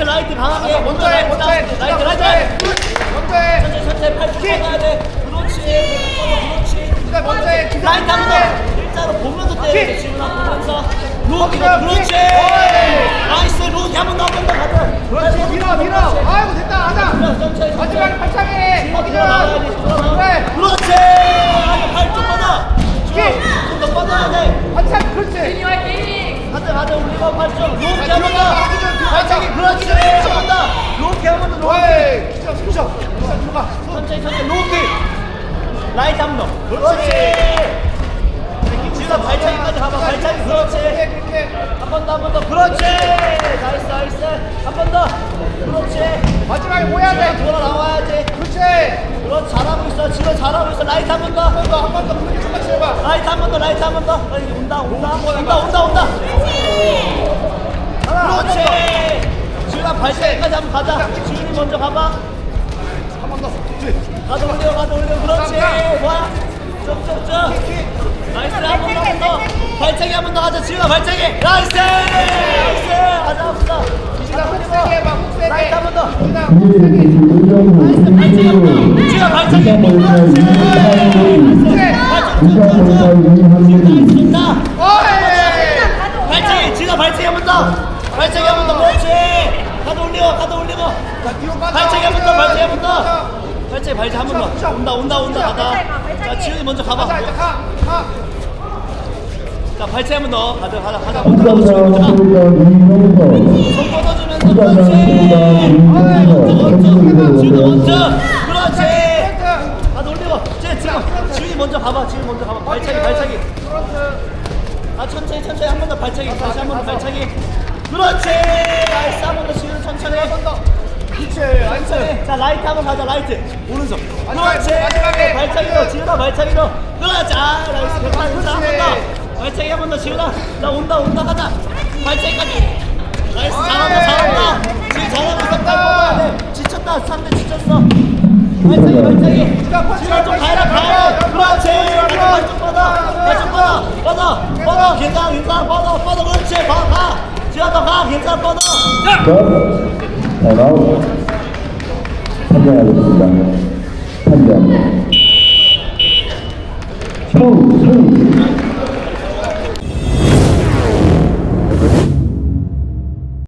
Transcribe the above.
라이트 라이트 강하게 예, 먼저 해 먼저 해 라이트 라이트 먼저 해 천천히 천천히 팔쭉 뻗어야 돼. 그렇지. 그렇지. 기다 먼저 해 기다 라이트 한번 일자로 보면서 때려 돼. 지금 보면서. 로 기다 그렇지. 나이스 로 한번 더 한번 더 가자. 그렇지. 밀어 밀어. 아이고 됐다. 하자. 마지막에 발차기 해 거기 들어가 그렇지. 팔쭉 뻗어. 좀더 뻗어야 돼. 발차기 그렇지. 가자 가자. 우리가 발차기 한번 더. 그렇지. 한번 더. 로키 한번 더. 로키. 어이 진짜 진짜 진짜 들어가 천천히 천천히 로키. 라이트 한번 더. 그렇지. 지금 발차기까지 가봐. 발차기 그렇지. 한 번 더, 한 번 더. 그렇지. 나이스, 나이스. 한 번 더. 그렇지. 마지막에 뭐 해야 지금 돼 돌아 나와야지. 그렇지 그렇지. 잘하고 있어. 지금 잘하고 있어. 라이트 한 번 더. 한 번더한 번더 그렇게 똑같이 해봐 라이트 한 번 더. 라이트 한 번 더. 빨리 온다, 온다, 온다, 온다, 온다. 그렇지. 한번 가자. 지훈이 먼저 가봐. 한 번 더 가도 올려, 가도 올려. 그렇지. 뭐야? 쭉쭉쭉. 나이스. 한번 더, 한번 더. 발차기 한 번 더 가자. 지훈아, 발차기. 나이스. 나이스. 가자, 가자. 이진아 훅 세게 해봐 훅 세게 라이트 한번 더. 이진아 훅 세게 지금 발차기 좋다 어이 발차기 한 번 더 발차기 한 번 더 그렇지 가도 올리고 가도 올리고 자 뒤로 빠져 발차기 한 번더 발차기 한 번더 발차기 발차기 한 번더 온다 온다 온다 가다 자 지훈이 먼저 가봐 가자 이제 자 발차기 한 번 더 가자 가자 가자 먼저 가봐 지훈이 먼저 가손 뻗어주면서 그렇지 지훈이 먼저 그렇지 가도 올리고 지금 지훈이 먼저 가봐 지훈이 먼저 가봐 발차기 발차기 아 천천히 천천히 한 번 더 발차기 다시 한 번 더 발차기 그렇지 나이스 한번더 지금 천천히 한번더 그렇지 천천히 자 라이트 한번 가자 라이트. 오른손. 그렇지 마지막에. 발차기 더 지훈아 발차기 더. 그렇지 아 나이스 백팔 자한번 그렇지. 더. 발차기 한번 더 지훈아 자 온다 온다 가자. 발차기까지. 나이스. 잘한다 잘한다. 지금 잘하고 있어 빨리 뽑아야 돼 지쳤다. 상대 지쳤어. 발차기 발차기. 지금 좀 가라 가라. 그렇지. 발좀 뻗어 발좀 뻗어 뻗어 뻗어 괜찮아 괜찮아. 뻗어 뻗어 그렇지. 가가. 지금 더가. 괜찮아 뻗어 타임아웃 판정하겠습니다. 판정. 총, 총.